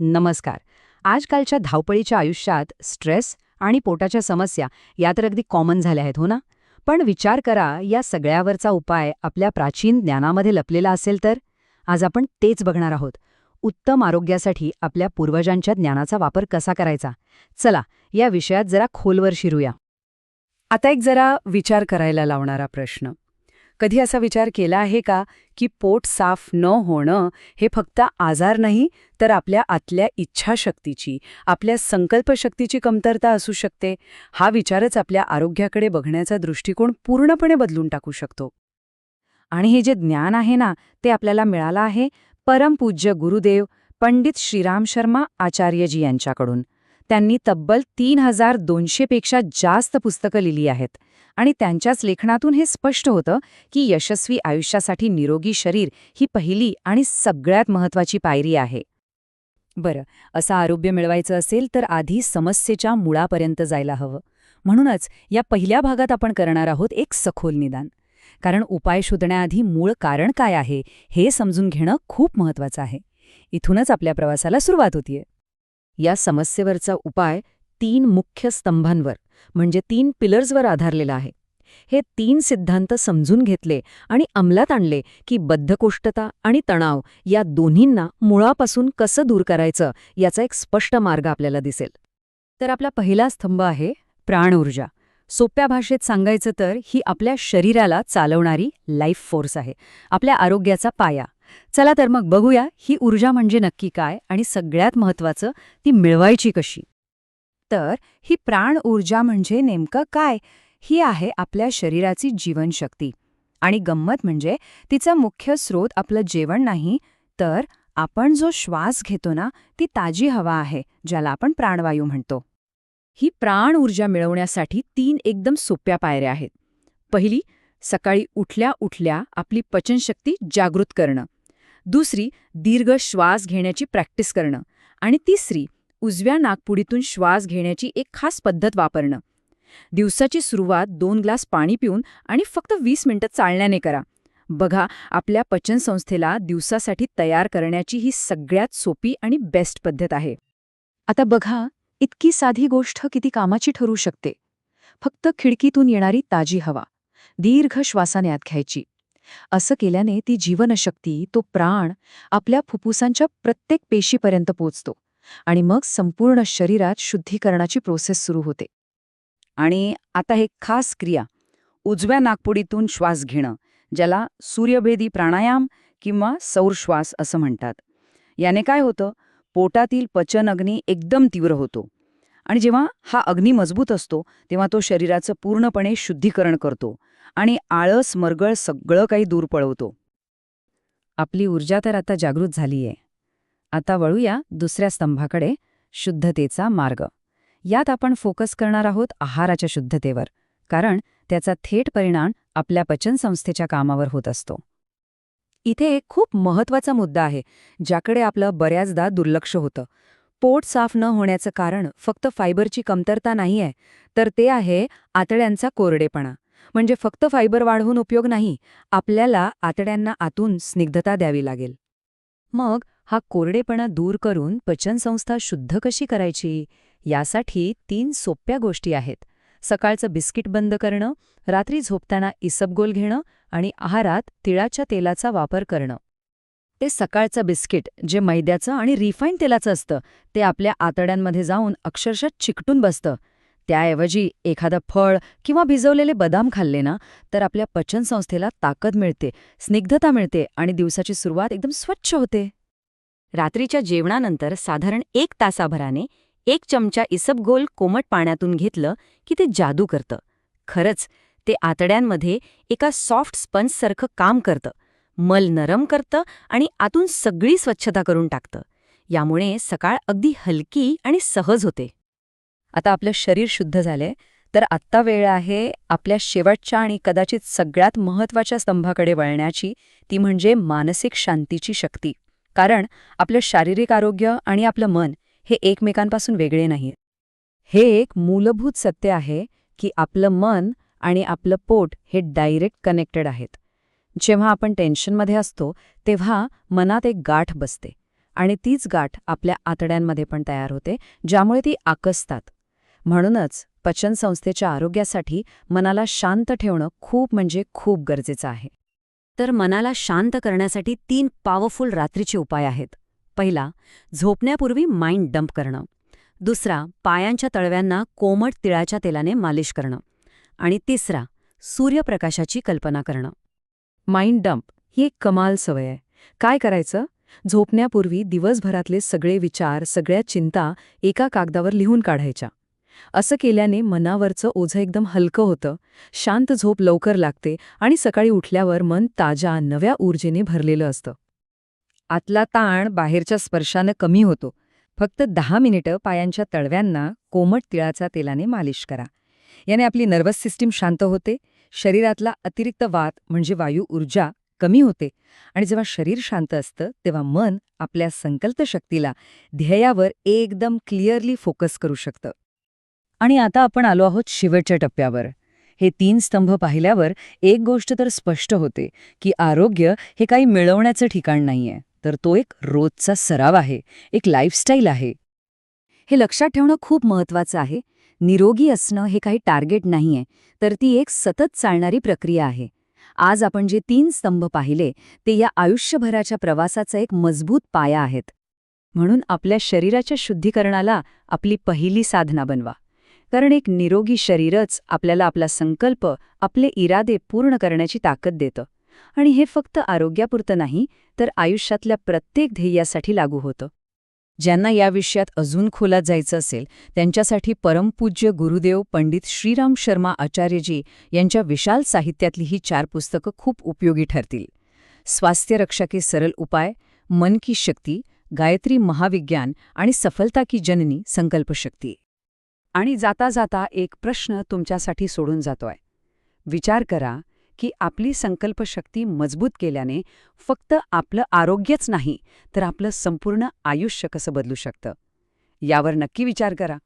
नमस्कार. आजकालच्या धावपळीच्या आयुष्यात स्ट्रेस आणि पोटाच्या समस्या या तर अगदी कॉमन झाल्या आहेत हो ना? पण विचार करा या सगळ्यावरचा उपाय आपल्या प्राचीन ज्ञानामध्ये लपलेला असेल तर? आज आपण तेच बघणार आहोत. उत्तम आरोग्यासाठी आपल्या पूर्वजांच्या ज्ञानाचा वापर कसा करायचा? चला या विषयात जरा खोलवर शिरूया. आता एक जरा विचार करायला लावणारा प्रश्न. कधी असा विचार केला आहे का की पोट साफ न होणं हे फक्त आजार नाही तर आपल्या आतल्या इच्छाशक्तीची आपल्या संकल्पशक्तीची कमतरता असू शकते? हा विचारच आपल्या आरोग्याकडे बघण्याचा दृष्टिकोन पूर्णपणे बदलून टाकू शकतो. आणि हे जे ज्ञान आहे ना ते आपल्याला मिळालं आहे परमपूज्य गुरुदेव पंडित श्रीराम शर्मा आचार्यजी यांच्याकडून. त्यांनी तब्बल तीन हजार दोनशेपेक्षा जास्त पुस्तकं लिहिली आहेत. आणि त्यांच्याच लेखनातून हे स्पष्ट होतं की यशस्वी आयुष्यासाठी निरोगी शरीर ही पहिली आणि सगळ्यात महत्वाची पायरी आहे. बरं असं आरोग्य मिळवायचं असेल तर आधी समस्येच्या मुळापर्यंत जायला हवं. म्हणूनच या पहिल्या भागात आपण करणार आहोत एक सखोल निदान. कारण उपाय शोधण्याआधी मूळ कारण काय आहे हे समजून घेणं खूप महत्वाचं आहे. इथूनच आपल्या प्रवासाला सुरुवात होतीये. या समस्येवरचा उपाय तीन मुख्य स्तंभांवर म्हणजे तीन पिलर्सवर आधारलेला आहे. हे तीन सिद्धांत समजून घेतले आणि अंमलात आणले की बद्धकोष्ठता आणि तणाव या दोन्हींना मुळापासून कसं दूर करायचं याचा एक स्पष्ट मार्ग आपल्याला दिसेल. तर आपला पहिला स्तंभ आहे प्राण ऊर्जा सोप्या भाषेत सांगायचं तर ही आपल्या शरीराला चालवणारी लाईफ फोर्स आहे. आपल्या आरोग्याचा पाया. चला तर मग बघूया ही ऊर्जा म्हणजे नक्की काय आणि सगळ्यात महत्वाचं ती मिळवायची कशी. तर ही प्राण ऊर्जा म्हणजे नेमकं काय? ही आहे आपल्या शरीराची जीवनशक्ती. आणि गंमत म्हणजे तिचा मुख्य स्रोत आपलं जेवण नाही तर आपण जो श्वास घेतो ना ती ताजी हवा आहे ज्याला आपण प्राणवायू म्हणतो. ही प्राण ऊर्जा मिळवण्यासाठी तीन एकदम सोप्या पायऱ्या आहेत. पहिली सकाळी उठल्या उठल्या आपली पचनशक्ती जागृत करणं. दुसरी दीर्घ श्वास घेण्याची प्रॅक्टिस करणं. आणि तिसरी उजव्या नागपुडीतून श्वास घेण्याची एक खास पद्धत वापरणं. दिवसाची सुरुवात दोन ग्लास पाणी पिऊन आणि फक्त वीस मिनिटं चालण्याने करा. बघा आपल्या पचनसंस्थेला दिवसासाठी तयार करण्याची ही सगळ्यात सोपी आणि बेस्ट पद्धत आहे. आता बघा इतकी साधी गोष्ट किती कामाची ठरू शकते. फक्त खिडकीतून येणारी ताजी हवा. दीर्घ श्वासाने आत घ्यायची. असं केल्याने ती जीवनशक्ती तो प्राण आपल्या फुफ्फुसांच्या प्रत्येक पेशीपर्यंत पोचतो आणि मग संपूर्ण शरीरात शुद्धीकरणाची प्रोसेस सुरू होते. आणि आता हे खास क्रिया उजव्या नागपुडीतून श्वास घेणं ज्याला सूर्यभेदी प्राणायाम किंवा सौरश्वास असं म्हणतात. याने काय होतं? पोटातील पचन अग्नी एकदम तीव्र होतो. आणि जेव्हा हा अग्नी मजबूत असतो तेव्हा तो शरीराचं पूर्णपणे शुद्धीकरण करतो आणि आळस मरगळ सगळं काही दूर पळवतो. आपली ऊर्जा तर आता जागृत झालीये. आता वळूया दुसऱ्या स्तंभाकडे शुद्धतेचा मार्ग. यात आपण फोकस करणार आहोत आहाराच्या शुद्धतेवर कारण त्याचा थेट परिणाम आपल्या पचनसंस्थेच्या कामावर होत असतो. इथे एक खूप महत्त्वाचा मुद्दा आहे ज्याकडे आपलं बऱ्याचदा दुर्लक्ष होतं. पोट साफ न होण्याचं कारण फक्त फायबरची कमतरता नाहीये तर ते आहे आतड्यांचा कोरडेपणा. म्हणजे फक्त फायबर वाढवून उपयोग नाही आपल्याला आतड्यांना आतून स्निग्धता द्यावी लागेल. मग हा कोरडेपणा दूर करून पचनसंस्था शुद्ध कशी करायची? यासाठी तीन सोप्या गोष्टी आहेत. सकाळचं बिस्किट बंद करणं रात्री झोपताना इसबगोल घेणं आणि आहारात तिळाच्या तेलाचा वापर करणं. ते सकाळचं बिस्किट जे मैद्याचं आणि रिफाईन तेलाचं असतं ते आपल्या आतड्यांमध्ये जाऊन अक्षरशः चिकटून बसतं. त्याऐवजी एखादं फळ किंवा भिजवलेले बदाम खाल्ले ना तर आपल्या पचनसंस्थेला ताकद मिळते स्निग्धता मिळते आणि दिवसाची सुरुवात एकदम स्वच्छ होते. रात्रीच्या जेवणानंतर साधारण एक तासाभराने एक चमचा इसबगोल कोमट पाण्यातून घेतलं की ते जादू करतं. खरंच ते आतड्यांमध्ये एका सॉफ्ट स्पंजसारखं काम करतं. मल नरम करतं आणि आतून सगळी स्वच्छता करून टाकतं. यामुळे सकाळ अगदी हलकी आणि सहज होते. आता आपलं शरीर शुद्ध झालंय तर आत्ता वेळ आहे आपल्या शेवटच्या आणि कदाचित सगळ्यात महत्त्वाच्या स्तंभाकडे वळण्याची ती म्हणजे मानसिक शांतीची शक्ती. कारण आपलं शारीरिक आरोग्य आणि आपलं मन हे एकमेकांपासून वेगळे नाही हे एक मूलभूत सत्य आहे की आपलं मन आणि आपलं पोट हे डायरेक्ट कनेक्टेड आहेत. जेव्हा आपण टेन्शनमध्ये असतो तेव्हा मनात एक गाठ बसते. आणि तीच गाठ आपल्या आतड्यांमध्ये पण तयार होते ज्यामुळे ती आकसतात. म्हणूनच पचनसंस्थेच्या आरोग्यासाठी मनाला शांत ठेवणं खूप म्हणजे खूप गरजेचं आहे. तर मनाला शांत करण्यासाठी तीन पॉवरफुल रात्रीचे उपाय आहेत. पहिला झोपण्यापूर्वी माइंड डंप करणं. दुसरा पायांच्या तळव्यांना कोमट तिळाच्या तेलाने मालिश करणं. आणि तिसरा सूर्यप्रकाशाची कल्पना करणं. माइंड डंप ही एक कमाल सवय आहे. काय करायचं? झोपण्यापूर्वी दिवसभरातले सगळे विचार सगळ्या चिंता एका कागदावर लिहून काढायच्या. असं केल्याने मनावरचं ओझं एकदम हलकं होतं. शांत झोप लवकर लागते आणि सकाळी उठल्यावर मन ताज्या नव्या ऊर्जेने भरलेलं असतं. आतला ताण बाहेरच्या स्पर्शानं कमी होतो. फक्त दहा मिनिटं पायांच्या तळव्यांना कोमट तिळाच्या तेलाने मालिश करा. याने आपली नर्वस सिस्टीम शांत होते शरीरातला अतिरिक्त वात म्हणजे वायू ऊर्जा कमी होते आणि जेव्हा शरीर शांत असतं तेव्हा मन आपल्या संकल्पशक्तीला ध्येयावर एकदम क्लिअरली फोकस करू शकतं. आणि आता आपण आलो आहोत शेवटच्या टप्प्यावर. हे तीन स्तंभ पाहिल्यावर एक गोष्ट तर स्पष्ट होते की आरोग्य हे काही मिळवण्याचं ठिकाण नाहीये तर तो एक रोजचा सराव आहे एक लाईफस्टाईल आहे. हे लक्षात ठेवणं खूप महत्वाचं आहे निरोगी असणं हे काही टार्गेट नाहीये तर ती एक सतत चालणारी प्रक्रिया आहे. आज आपण जे तीन स्तंभ पाहिले ते या आयुष्यभराच्या प्रवासाचा एक मजबूत पाया आहेत. म्हणून आपल्या शरीराच्या शुद्धीकरणाला आपली पहिली साधना बनवा. कारण एक निरोगी शरीरच आपल्याला आपला संकल्प आपले इरादे पूर्ण करण्याची ताकद देतं. आणि हे फक्त आरोग्यापुरतं नाही तर आयुष्यातल्या प्रत्येक ध्येयासाठी लागू होतं. ज्यांना या विषयात अजून खोलात जायचं असेल त्यांच्यासाठी परमपूज्य गुरुदेव पंडित श्रीराम शर्मा आचार्यजी यांच्या विशाल साहित्यातली ही चार पुस्तकं खूप उपयोगी ठरतील. स्वास्थ्य रक्षा के सरल उपाय मन की शक्ती गायत्री महाविज्ञान आणि सफलता की जननी संकल्पशक्ती आणि जाता जाता एक प्रश्न तुमच्यासाठी सोडून जातोय. विचार करा की आपली संकल्पशक्ती मजबूत केल्याने फक्त आपलं आरोग्यच नाही तर आपलं संपूर्ण आयुष्य कसं बदलू शकतं? यावर नक्की विचार करा.